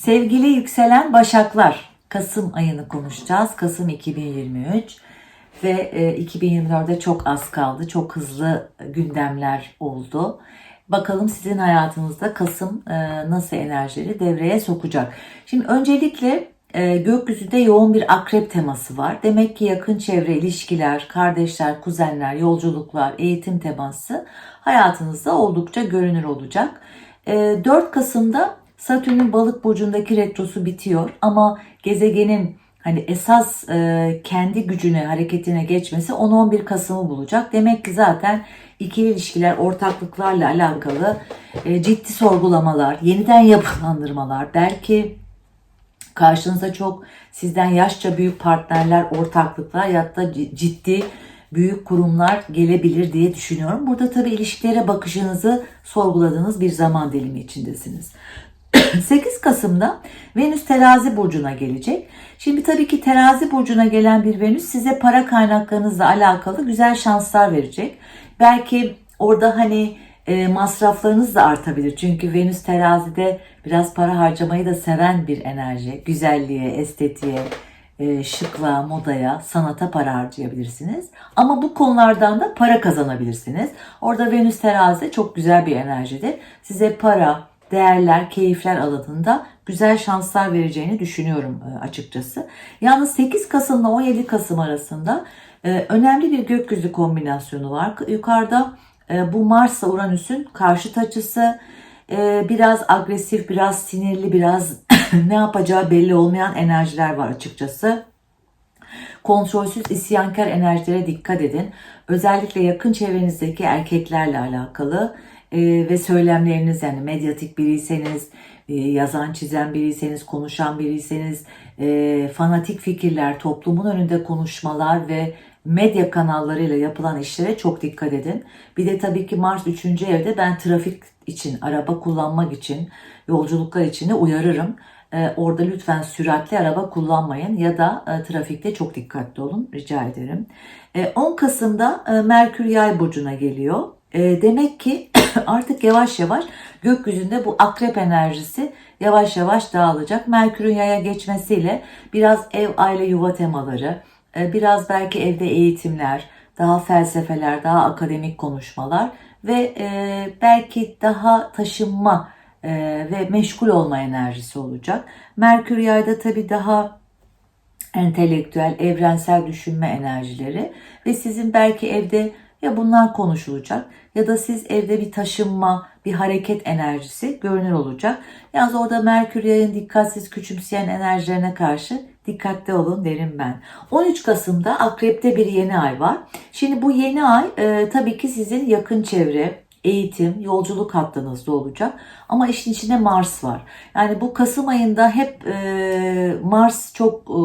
Sevgili yükselen başaklar, Kasım ayını konuşacağız. Kasım 2023 ve e, 2024'de çok az kaldı. Çok hızlı gündemler oldu. Bakalım sizin hayatınızda Kasım e, nasıl enerjileri devreye sokacak. Şimdi öncelikle e, gökyüzünde yoğun bir akrep teması var. Demek ki yakın çevre ilişkiler, kardeşler, kuzenler, yolculuklar, eğitim teması hayatınızda oldukça görünür olacak. E, 4 Kasım'da Satürn'ün balık burcundaki retrosu bitiyor ama gezegenin hani esas e, kendi gücüne, hareketine geçmesi 10-11 Kasım'ı bulacak. Demek ki zaten ikili ilişkiler, ortaklıklarla alakalı e, ciddi sorgulamalar, yeniden yapılandırmalar, belki karşınıza çok sizden yaşça büyük partnerler, ortaklıklar ya da ciddi büyük kurumlar gelebilir diye düşünüyorum. Burada tabii ilişkilere bakışınızı sorguladığınız bir zaman dilimi içindesiniz. 8 Kasım'da Venüs terazi burcuna gelecek. Şimdi tabii ki terazi burcuna gelen bir Venüs size para kaynaklarınızla alakalı güzel şanslar verecek. Belki orada hani e, masraflarınız da artabilir. Çünkü Venüs terazide biraz para harcamayı da seven bir enerji. Güzelliğe, estetiğe, e, şıklığa, modaya, sanata para harcayabilirsiniz. Ama bu konulardan da para kazanabilirsiniz. Orada Venüs terazide çok güzel bir enerjidir. Size para, değerler, keyifler alanında güzel şanslar vereceğini düşünüyorum e, açıkçası. Yalnız 8 Kasım ile 17 Kasım arasında e, önemli bir gökyüzü kombinasyonu var. Yukarıda e, bu Mars'la Uranüs'ün karşıt açısı biraz agresif, biraz sinirli, biraz ne yapacağı belli olmayan enerjiler var açıkçası. Kontrolsüz isyankar enerjilere dikkat edin. Özellikle yakın çevrenizdeki erkeklerle alakalı e, ve söylemleriniz yani medyatik biriyseniz, e, yazan çizen biriyseniz, konuşan biriyseniz, e, fanatik fikirler, toplumun önünde konuşmalar ve medya kanallarıyla yapılan işlere çok dikkat edin. Bir de tabii ki Mars 3. evde ben trafik için, araba kullanmak için, yolculuklar için de uyarırım. Ee, orada lütfen süratli araba kullanmayın ya da e, trafikte çok dikkatli olun rica ederim. E, 10 Kasım'da e, Merkür Yay burcuna geliyor. E, demek ki artık yavaş yavaş gökyüzünde bu akrep enerjisi yavaş yavaş dağılacak. Merkür'ün yaya geçmesiyle biraz ev, aile, yuva temaları, e, biraz belki evde eğitimler, daha felsefeler, daha akademik konuşmalar ve e, belki daha taşınma e, ve meşgul olma enerjisi olacak. Merkür yayda tabii daha entelektüel, evrensel düşünme enerjileri ve sizin belki evde ya bunlar konuşulacak ya da siz evde bir taşınma, bir hareket enerjisi görünür olacak. Yalnız orada Merkür yayın dikkatsiz küçümseyen enerjilerine karşı dikkatli olun derim ben. 13 Kasım'da Akrep'te bir yeni ay var. Şimdi bu yeni ay e, tabii ki sizin yakın çevre, eğitim, yolculuk hattınızda olacak. Ama işin içinde Mars var. Yani bu Kasım ayında hep e, Mars çok e,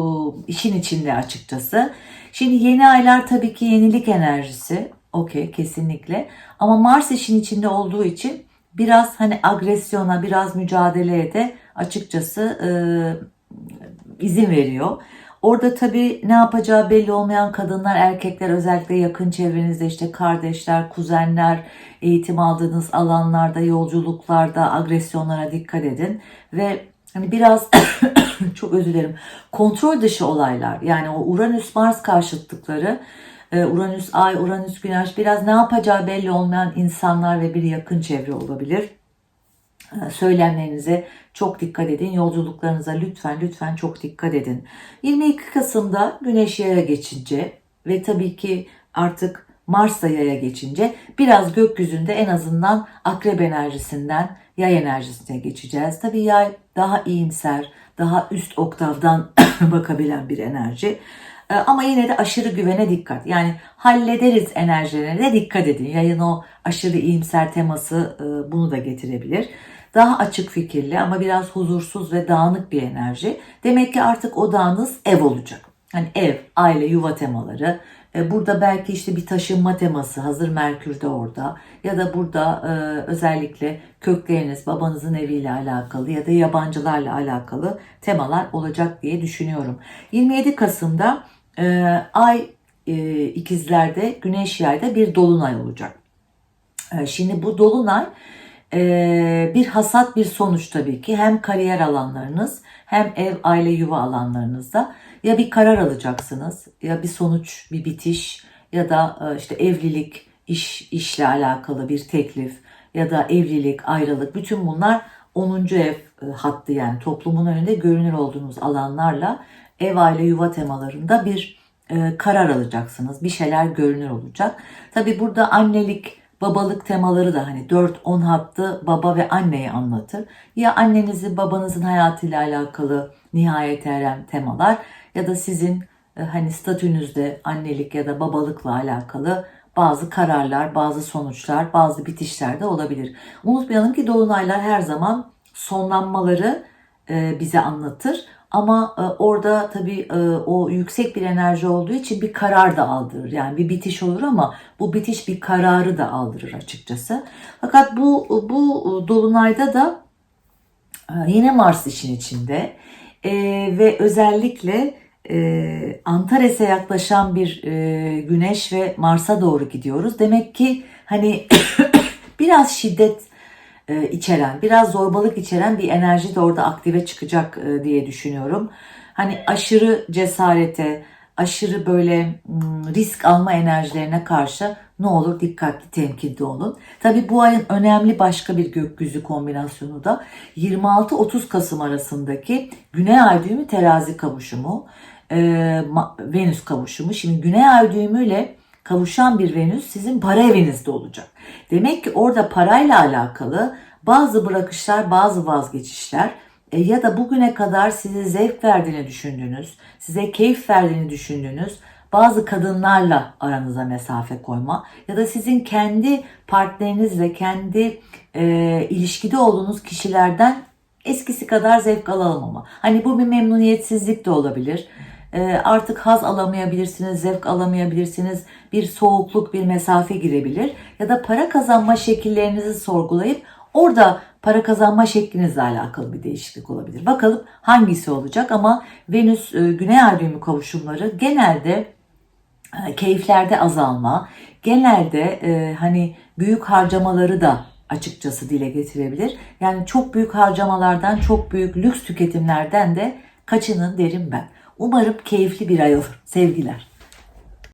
işin içinde açıkçası. Şimdi yeni aylar tabii ki yenilik enerjisi. Okey kesinlikle. Ama Mars işin içinde olduğu için biraz hani agresyona, biraz mücadeleye de açıkçası e, izin veriyor. Orada tabii ne yapacağı belli olmayan kadınlar, erkekler özellikle yakın çevrenizde işte kardeşler, kuzenler, eğitim aldığınız alanlarda, yolculuklarda agresyonlara dikkat edin ve hani biraz çok özür dilerim kontrol dışı olaylar yani o Uranüs Mars karşıtlıkları Uranüs Ay, Uranüs Güneş biraz ne yapacağı belli olmayan insanlar ve bir yakın çevre olabilir. E, söylemlerinize çok dikkat edin. Yolculuklarınıza lütfen lütfen çok dikkat edin. 22 Kasım'da Güneş yaya geçince ve tabii ki artık Mars da yaya geçince biraz gökyüzünde en azından akrep enerjisinden yay enerjisine geçeceğiz. Tabii yay daha iyimser, daha üst oktavdan bakabilen bir enerji. E, ama yine de aşırı güvene dikkat. Yani hallederiz enerjilerine dikkat edin. Yayın o aşırı iyimser teması e, bunu da getirebilir. Daha açık fikirli ama biraz huzursuz ve dağınık bir enerji. Demek ki artık odağınız ev olacak. Hani ev, aile, yuva temaları. E, burada belki işte bir taşınma teması hazır Merkür de orada. Ya da burada e, özellikle kökleriniz, babanızın eviyle alakalı ya da yabancılarla alakalı temalar olacak diye düşünüyorum. 27 Kasım'da e, Ay e, ikizlerde, Güneş yayda bir dolunay olacak. E, şimdi bu dolunay Ee, bir hasat bir sonuç tabii ki hem kariyer alanlarınız hem ev aile yuva alanlarınızda ya bir karar alacaksınız ya bir sonuç bir bitiş ya da e, işte evlilik iş işle alakalı bir teklif ya da evlilik ayrılık bütün bunlar 10. ev e, hattı yani toplumun önünde görünür olduğunuz alanlarla ev aile yuva temalarında bir e, karar alacaksınız. Bir şeyler görünür olacak. Tabi burada annelik, babalık temaları da hani 4-10 hattı baba ve anneyi anlatır. Ya annenizin babanızın hayatıyla alakalı nihayet eren temalar ya da sizin e, hani statünüzde annelik ya da babalıkla alakalı bazı kararlar, bazı sonuçlar, bazı bitişler de olabilir. Unutmayalım ki dolunaylar her zaman sonlanmaları e, bize anlatır. Ama e, orada tabii e, o yüksek bir enerji olduğu için bir karar da aldırır. Yani bir bitiş olur ama bu bitiş bir kararı da aldırır açıkçası. Fakat bu bu dolunayda da e, yine Mars işin içinde ve özellikle Antares'e yaklaşan bir Güneş ve Mars'a doğru gidiyoruz. Demek ki hani biraz şiddet e, içeren, biraz zorbalık içeren bir enerji de orada aktive çıkacak e, diye düşünüyorum. Hani aşırı cesarete, aşırı böyle mm, risk alma enerjilerine karşı ne olur dikkatli temkinli olun. Tabi bu ayın önemli başka bir gökyüzü kombinasyonu da 26-30 Kasım arasındaki Güney Ay düğümü terazi kavuşumu, e, Venüs kavuşumu. Şimdi Güney Ay düğümüyle kavuşan bir Venüs sizin para evinizde olacak. Demek ki orada parayla alakalı bazı bırakışlar, bazı vazgeçişler e, ya da bugüne kadar size zevk verdiğini düşündüğünüz, size keyif verdiğini düşündüğünüz bazı kadınlarla aranıza mesafe koyma ya da sizin kendi partnerinizle, kendi e, ilişkide olduğunuz kişilerden eskisi kadar zevk alamama. Hani bu bir memnuniyetsizlik de olabilir. E, artık haz alamayabilirsiniz, zevk alamayabilirsiniz, bir soğukluk, bir mesafe girebilir ya da para kazanma şekillerinizi sorgulayıp orada para kazanma şeklinizle alakalı bir değişiklik olabilir. Bakalım hangisi olacak ama Venüs e, Güney Ay düğümü kavuşumları genelde e, keyiflerde azalma, genelde e, hani büyük harcamaları da açıkçası dile getirebilir. Yani çok büyük harcamalardan, çok büyük lüks tüketimlerden de kaçının derim ben. Umarım keyifli bir ay olur. Sevgiler.